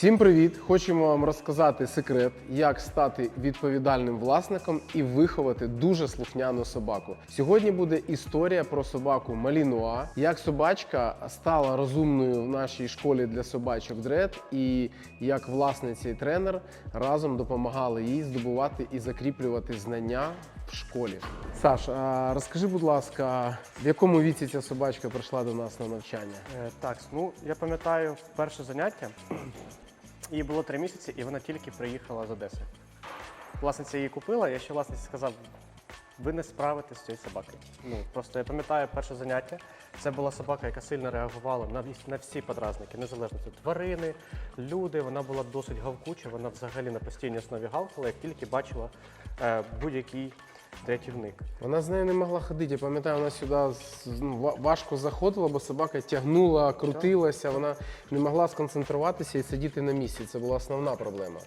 Всім привіт! Хочемо вам розказати секрет, як стати відповідальним власником і виховати дуже слухняну собаку. Сьогодні буде історія про собаку Малінуа, як собачка стала розумною в нашій школі для собачок Дред, і як власниця і тренер разом допомагали їй здобувати і закріплювати знання в школі. Саш, а розкажи, будь ласка, в якому віці ця собачка прийшла до нас на навчання? Е, Так, ну я пам'ятаю перше заняття. Їй було три місяці, і вона тільки приїхала з Одеси. Власниця її купила, я ще власниці сказав, ви не справитесь з цією собакою. Ну, просто я пам'ятаю перше заняття. Це була собака, яка сильно реагувала на, на всі подразники, незалежно це тварини, люди. Вона була досить гавкуча, вона взагалі на постійній основі гавкала, як тільки бачила е, будь-який рятівник. Вона з нею не могла ходити. Я пам'ятаю, вона сюди ну, важко заходила, бо собака тягнула, крутилася, вона не могла сконцентруватися і сидіти на місці. Це була основна проблема.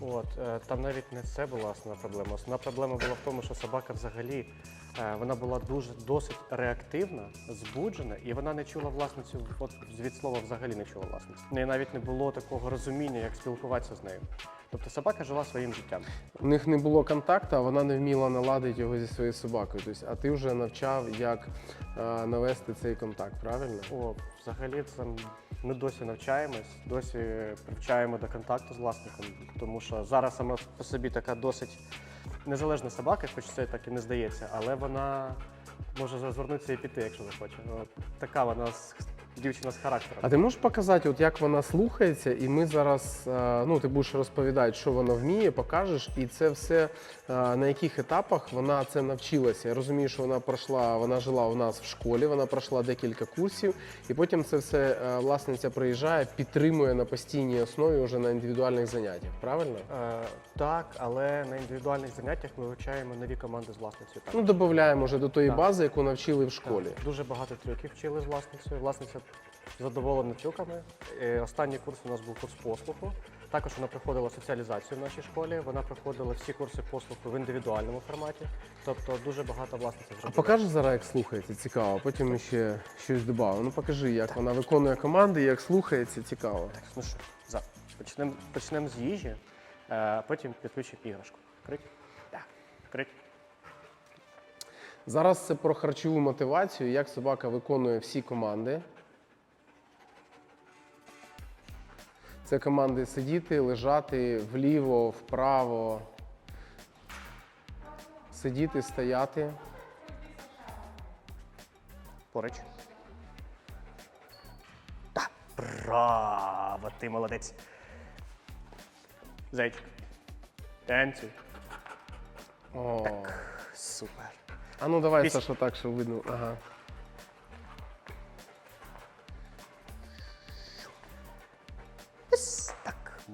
От е, там навіть не це була основна проблема. Основна проблема була в тому, що собака взагалі е, вона була дуже досить реактивна, збуджена, і вона не чула власницю. От від слова взагалі не чула власницю. Неї навіть не було такого розуміння, як спілкуватися з нею. Тобто собака жила своїм життям. У них не було контакту, а вона не вміла наладити його зі своєю собакою. Тобто, а ти вже навчав, як е, навести цей контакт, правильно? О, взагалі це ми досі навчаємось, досі привчаємо до контакту з власником, тому що зараз сама по собі така досить незалежна собака, хоч це так і не здається, але вона може розвернутися і піти, якщо захоче. Така вона дівчина з характером. А ти можеш показати, от як вона слухається, і ми зараз е, ну ти будеш розповідати, що вона вміє, покажеш, і це все е, на яких етапах вона це навчилася. Я розумію, що вона пройшла, вона жила у нас в школі, вона пройшла декілька курсів, і потім це все е, власниця приїжджає, підтримує на постійній основі вже на індивідуальних заняттях. Правильно? Е, так, але на індивідуальних заняттях ми вивчаємо нові команди з власницею. Так. Ну додаємо вже до тої Так. бази, яку навчили в школі. Так, Дуже багато трюків вчили з власницею. Власниця задоволена трюками. Е, Останній курс у нас був курс послуху. Також вона проходила соціалізацію в нашій школі. Вона проходила всі курси послуху в індивідуальному форматі. Тобто дуже багато власниця А зробила. покажеш зараз, як слухається, цікаво. Потім ще щось додамо. Ну покажи, як вона виконує команди, як слухається, цікаво. Так, ну що, за. Почнемо почнемо з їжі, е, потім підключимо іграшку. Крить? Так. Крить. Зараз це про харчову мотивацію, як собака виконує всі команди. Це команди сидіти, лежати вліво, вправо, сидіти, стояти. Поруч. Так, браво, ти молодець. Зайчик. Танцюй. О. Супер. А ну давай, Піс- Саша, так, щоб видно. Ага.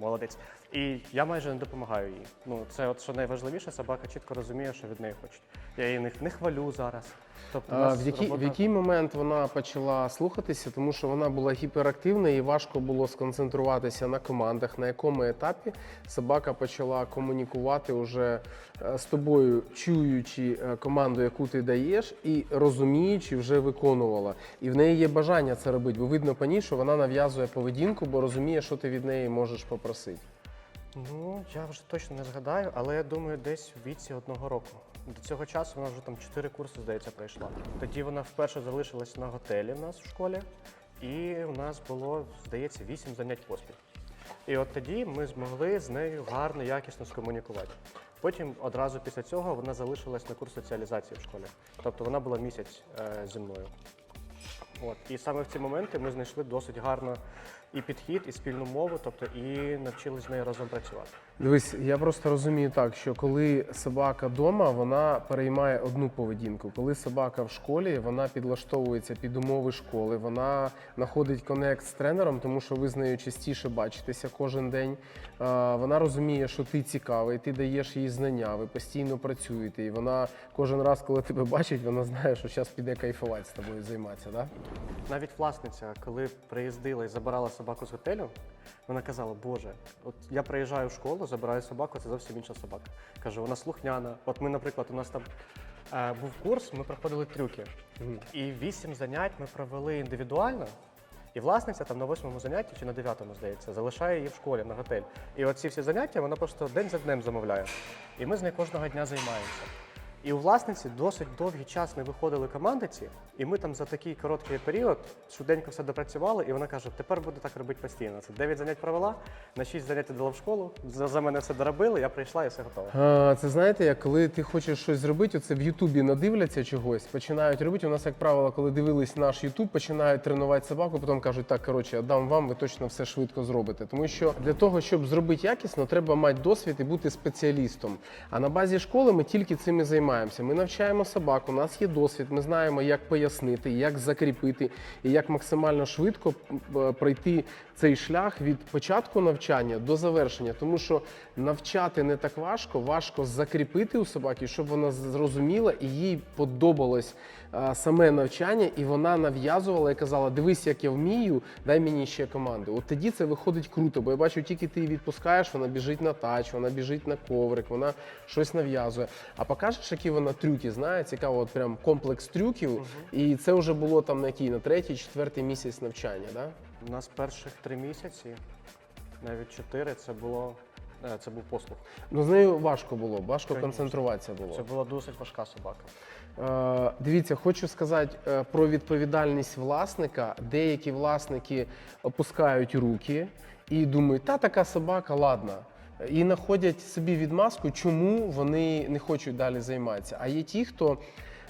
Молодець. І я майже не допомагаю їй. Ну, це от що найважливіше, собака чітко розуміє, що від неї хочуть. Я її не, не хвалю зараз. Тобто, А, в, який, в який момент вона почала слухатися, тому що вона була гіперактивна і важко було сконцентруватися на командах, на якому етапі собака почала комунікувати уже е, з тобою, чуючи е, команду, яку ти даєш, і розуміючи, вже виконувала. І в неї є бажання це робити, бо видно по ній, що вона нав'язує поведінку, бо розуміє, що ти від неї можеш попросити. Ну, я вже точно не згадаю, але я думаю, десь в віці одного року. До цього часу вона вже там чотири курси, здається, пройшла. Тоді вона вперше залишилась на готелі в нас в школі, і у нас було, здається, вісім занять поспіль. І от тоді ми змогли з нею гарно, якісно скомунікувати. Потім одразу після цього вона залишилась на курс соціалізації в школі. Тобто вона була місяць е, зі мною. От. І саме в ці моменти ми знайшли досить гарно і підхід, і спільну мову, тобто і навчились з нею разом працювати. Дивись, я просто розумію так, що коли собака вдома, вона переймає одну поведінку. Коли собака в школі, вона підлаштовується під умови школи, вона знаходить конект з тренером, тому що ви з нею частіше бачитеся кожен день. Вона розуміє, що ти цікавий, ти даєш їй знання, ви постійно працюєте. І вона кожен раз, коли тебе бачить, вона знає, що зараз піде кайфувати з тобою займатися. Да? Навіть власниця, коли приїздила і забирала собаку з готелю, вона казала: Боже, от я приїжджаю в школу, забираю собаку, це зовсім інша собака. Кажу, вона слухняна. От ми, наприклад, у нас там е, був курс, ми проходили трюки. І вісім занять ми провели індивідуально. І власниця там на восьмому занятті чи на дев'ятому, здається, залишає її в школі на готель. І оці всі заняття вона просто день за днем замовляє. І ми з нею кожного дня займаємося. І у власниці досить довгий час не виходили командиці, і ми там за такий короткий період швиденько все допрацювали, і вона каже: тепер буду так робити постійно. Це 9 занять провела, на 6 занять дала в школу, за, мене все доробили, я прийшла і все готово. А, Це знаєте, як коли ти хочеш щось зробити, оце в Ютубі надивляться чогось, починають робити. У нас, як правило, коли дивились наш Ютуб, починають тренувати собаку, потім кажуть, так коротше, я дам вам, ви точно все швидко зробите. Тому що для того, щоб зробити якісно, треба мати досвід і бути спеціалістом. А на базі школи ми тільки цим і займаємося. Ми навчаємо собак, у нас є досвід, ми знаємо, як пояснити, як закріпити і як максимально швидко е, пройти цей шлях від початку навчання до завершення. Тому що навчати не так важко, важко закріпити у собаки, щоб вона зрозуміла і їй подобалось е, саме навчання, і вона нав'язувала і казала: Дивись, як я вмію, дай мені ще команди. От тоді це виходить круто, бо я бачу, тільки ти її відпускаєш, вона біжить на тач, вона біжить на коврик, вона щось нав'язує. А покажеш, які вона трюки знає, цікаво, от прям комплекс трюків. І це вже було там на який, на третій, четвертий місяць навчання. Да? У нас перших три місяці, навіть чотири, це було е, це був послуг. Ну з нею важко було, важко Конечно. концентруватися було. Це була досить важка собака. Е, Дивіться, хочу сказати е, про відповідальність власника. Деякі власники опускають руки і думають, та така собака, ладно. І знаходять собі відмазку, чому вони не хочуть далі займатися. А є ті, хто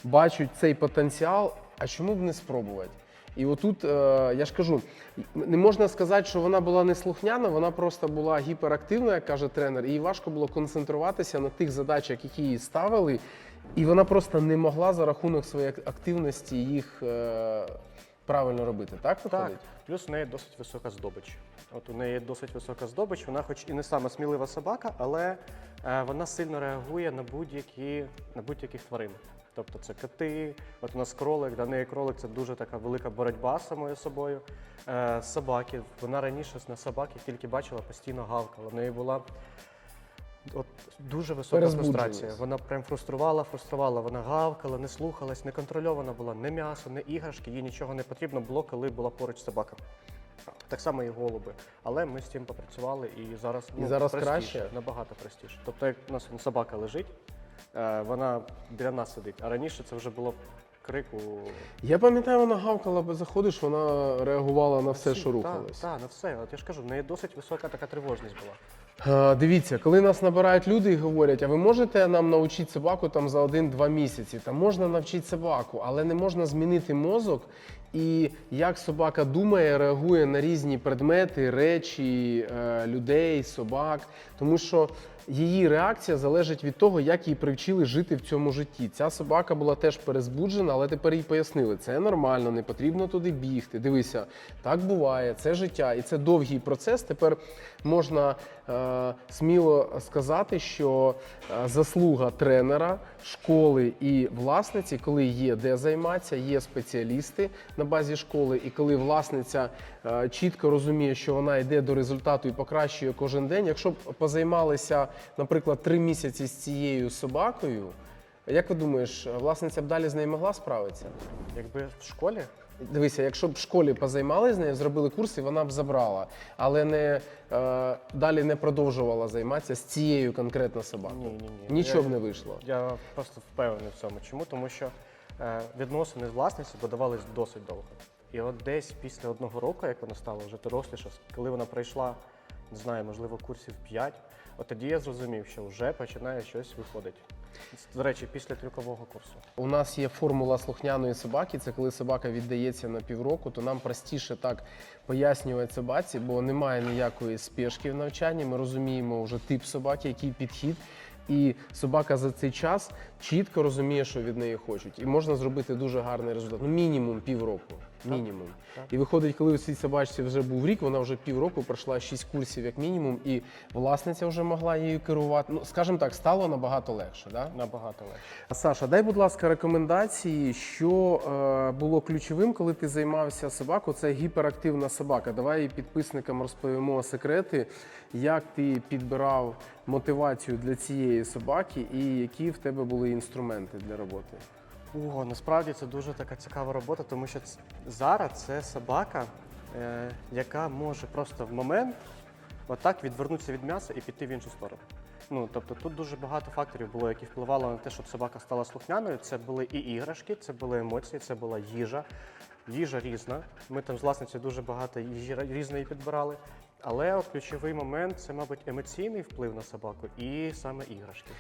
бачать цей потенціал, а чому б не спробувати? І отут, е, я ж кажу, не можна сказати, що вона була неслухняна, вона просто була гіперактивна, як каже тренер, і їй важко було концентруватися на тих задачах, які їй ставили, і вона просто не могла за рахунок своєї активності їх е, правильно робити. Так Так, плюс у неї досить висока здобич. От у неї досить висока здобич, вона хоч і не сама смілива собака, але вона сильно реагує на будь-які на будь-яких тварин. Тобто це коти, от у нас кролик, для неї кролик це дуже така велика боротьба з самою собою. Е, собаки. Вона раніше на собак, як тільки бачила, постійно гавкала. В неї була от, дуже висока фрустрація. Вона прям фруструвала, фруструвала. Вона гавкала, не слухалась, не контрольована була ні м'ясо, ні іграшки, їй нічого не потрібно було, коли була поруч собака. Так само і голуби. Але ми з цим попрацювали і зараз, І зараз простіше, краще? набагато простіше. Тобто, як у нас собака лежить, е, вона біля нас сидить, а раніше це вже було крику. Я пам'ятаю, вона гавкала, бо заходиш, вона реагувала на все, що рухалось. Так, на все. От я ж кажу, в неї досить висока така тривожність була. Е, Дивіться, коли нас набирають люди і говорять, а ви можете нам навчити собаку там за один-два місяці? Та можна навчити собаку, але не можна змінити мозок і як собака думає, реагує на різні предмети, речі, е, людей, собак. Тому що її реакція залежить від того, як її привчили жити в цьому житті. Ця собака була теж перезбуджена, але тепер їй пояснили, це нормально, не потрібно туди бігти. Дивися, так буває, це життя, і це довгий процес. Тепер можна е, сміло сказати, що е, заслуга тренера, школи і власниці, коли є де займатися, є спеціалісти на базі школи, і коли власниця е, чітко розуміє, що вона йде до результату і покращує кожен день. Якщо б позаймалися, наприклад, три місяці з цією собакою, як ви думаєш, власниця б далі з нею могла справитися? Якби в школі Дивися, якщо б в школі позаймалися з нею, зробили курси, вона б забрала, але не е, далі не продовжувала займатися з цією конкретно собакою. ні, ні, ні. Нічого Я- б не вийшло. Я просто впевнений в цьому. Чому? Тому що е, відносини з власницею будувались досить довго. І от десь після одного року, як вона стала вже доросліша, коли вона пройшла, не знаю, можливо, курсів 5, от тоді я зрозумів, що вже починає щось виходити. До речі, після трюкового курсу. У нас є формула слухняної собаки. Це коли собака віддається на півроку, то нам простіше так пояснювати собаці, бо немає ніякої спешки в навчанні. Ми розуміємо вже тип собаки, який підхід. І собака за цей час чітко розуміє, що від неї хочуть. І можна зробити дуже гарний результат. Ну, мінімум півроку. Мінімум. І виходить, коли у цій собачці вже був рік, вона вже півроку пройшла 6 курсів як мінімум, і власниця вже могла її керувати. Ну, скажімо так, стало набагато легше. Да? Набагато легше. Саша, дай, будь ласка, рекомендації, що е, було ключовим, коли ти займався собакою. Це гіперактивна собака. Давай підписникам розповімо секрети, як ти підбирав мотивацію для цієї собаки і які в тебе були інструменти для роботи. О, насправді це дуже така цікава робота, тому що зараз це собака, е, яка може просто в момент отак відвернутися від м'яса і піти в іншу сторону. Ну, тобто тут дуже багато факторів було, які впливали на те, щоб собака стала слухняною. Це були і іграшки, це були емоції, це була їжа. Їжа різна. Ми там з власницею дуже багато їжі різної підбирали. Але от ключовий момент це, мабуть, емоційний вплив на собаку і саме іграшки.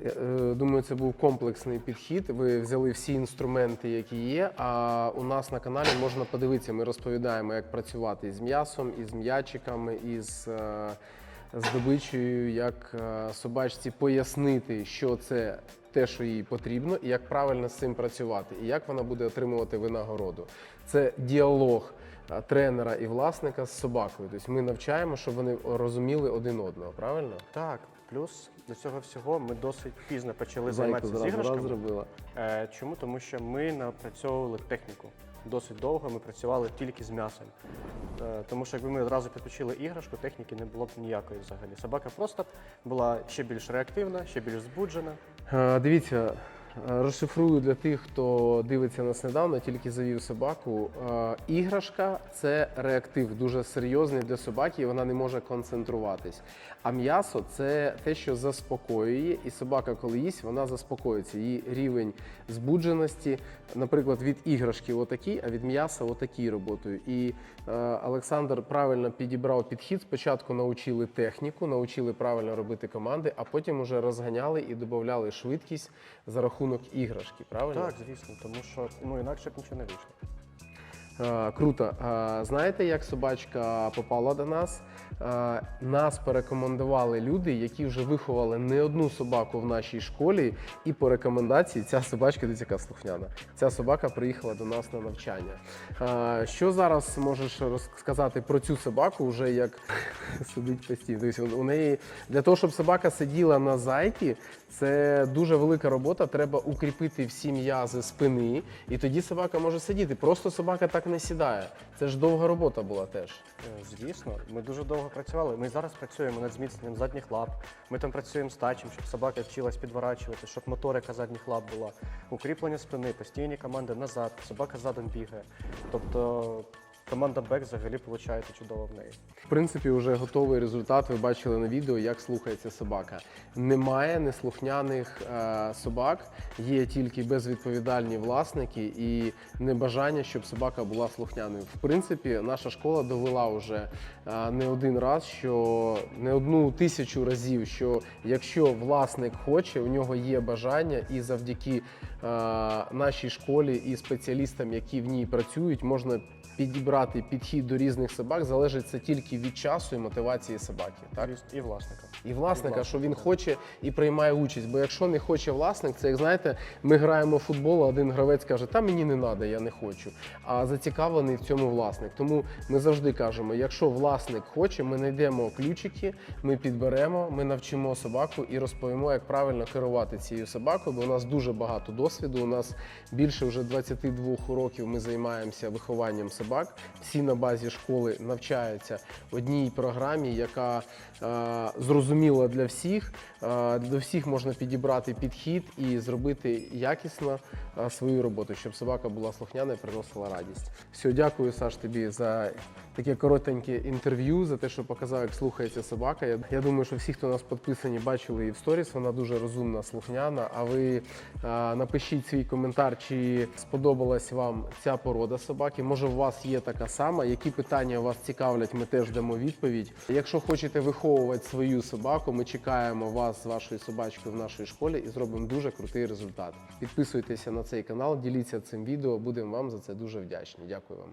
Я, е, Думаю, це був комплексний підхід. Ви взяли всі інструменти, які є. А у нас на каналі можна подивитися. Ми розповідаємо, як працювати з м'ясом, із м'ячиками, із е, здобичею, як е, собачці пояснити, що це те, що їй потрібно, і як правильно з цим працювати, і як вона буде отримувати винагороду. Це діалог тренера і власника з собакою. Тобто ми навчаємо, щоб вони розуміли один одного. Правильно? Так, плюс до цього всього ми досить пізно почали Зайку займатися з зразу раз іграшками. зробила. Е, Чому? Тому що ми напрацьовували техніку. Досить довго ми працювали тільки з м'ясом. Е, Тому що якби ми одразу підключили іграшку, техніки не було б ніякої взагалі. Собака просто була ще більш реактивна, ще більш збуджена. Е, Дивіться, розшифрую для тих, хто дивиться нас недавно, тільки завів собаку. Е, Іграшка це реактив дуже серйозний для собаки, і вона не може концентруватись. А м'ясо це те, що заспокоює, і собака, коли їсть, вона заспокоюється. Її рівень збудженості, наприклад, від іграшки отакий, а від м'яса отакий роботою. І е, Олександр правильно підібрав підхід. Спочатку навчили техніку, навчили правильно робити команди, а потім уже розганяли і додавали швидкість за рахунок іграшки. Правильно? Так, звісно, тому що ну інакше б нічого не вийшло. Е, Круто. Е, Знаєте, як собачка попала до нас? Е, Нас порекомендували люди, які вже виховали не одну собаку в нашій школі, і по рекомендації ця собачка дивіться, яка слухняна. Ця собака приїхала до нас на навчання. Що зараз можеш розказати про цю собаку, вже як сидить постійно? У неї для того, щоб собака сиділа на зайці, це дуже велика робота. Треба укріпити всі м'язи спини, і тоді собака може сидіти. Просто собака так не сідає. Це ж довга робота була теж. Е, Звісно, ми дуже довго працювали. Ми зараз працюємо над зміцненням задніх лап. Ми там працюємо з тачем, щоб собака вчилась підворачувати, щоб моторика задніх лап була, укріплення спини, постійні команди назад, собака задом бігає. Тобто команда Бек взагалі виходить чудово в неї. В принципі, вже готовий результат. Ви бачили на відео, як слухається собака. Немає неслухняних е, собак, є тільки безвідповідальні власники і небажання, щоб собака була слухняною. В принципі, наша школа довела вже е, не один раз, що не одну тисячу разів, що якщо власник хоче, у нього є бажання, і завдяки е, нашій школі і спеціалістам, які в ній працюють, можна підібрати підхід до різних собак залежить це тільки від часу і мотивації собаки. Так І власника. і власника, І що він власника, хоче і приймає участь. Бо якщо не хоче власник, це як знаєте, ми граємо в футбол, а один гравець каже, та мені не треба, я не хочу. А зацікавлений в цьому власник. Тому ми завжди кажемо: якщо власник хоче, ми знайдемо ключики, ми підберемо, ми навчимо собаку і розповімо, як правильно керувати цією собакою. Бо у нас дуже багато досвіду. У нас більше вже 22 років ми займаємося вихованням собак. Всі на базі школи навчаються одній програмі, яка е, зрозуміла для всіх. Е, до всіх можна підібрати підхід і зробити якісно е, свою роботу, щоб собака була слухняна і приносила радість. Все, дякую, Саш, тобі за таке коротеньке інтерв'ю, за те, що показав, як слухається собака. Я, думаю, що всі, хто у нас підписані, бачили її в сторіс. Вона дуже розумна, слухняна. А ви е, напишіть свій коментар, чи сподобалась вам ця порода собаки. Може, у вас є така сама. Які питання вас цікавлять, ми теж дамо відповідь. Якщо хочете виховувати свою собаку, ми чекаємо вас з вашою собачкою в нашій школі і зробимо дуже крутий результат. Підписуйтеся на цей канал, діліться цим відео. Будемо вам за це дуже вдячні. Дякую вам.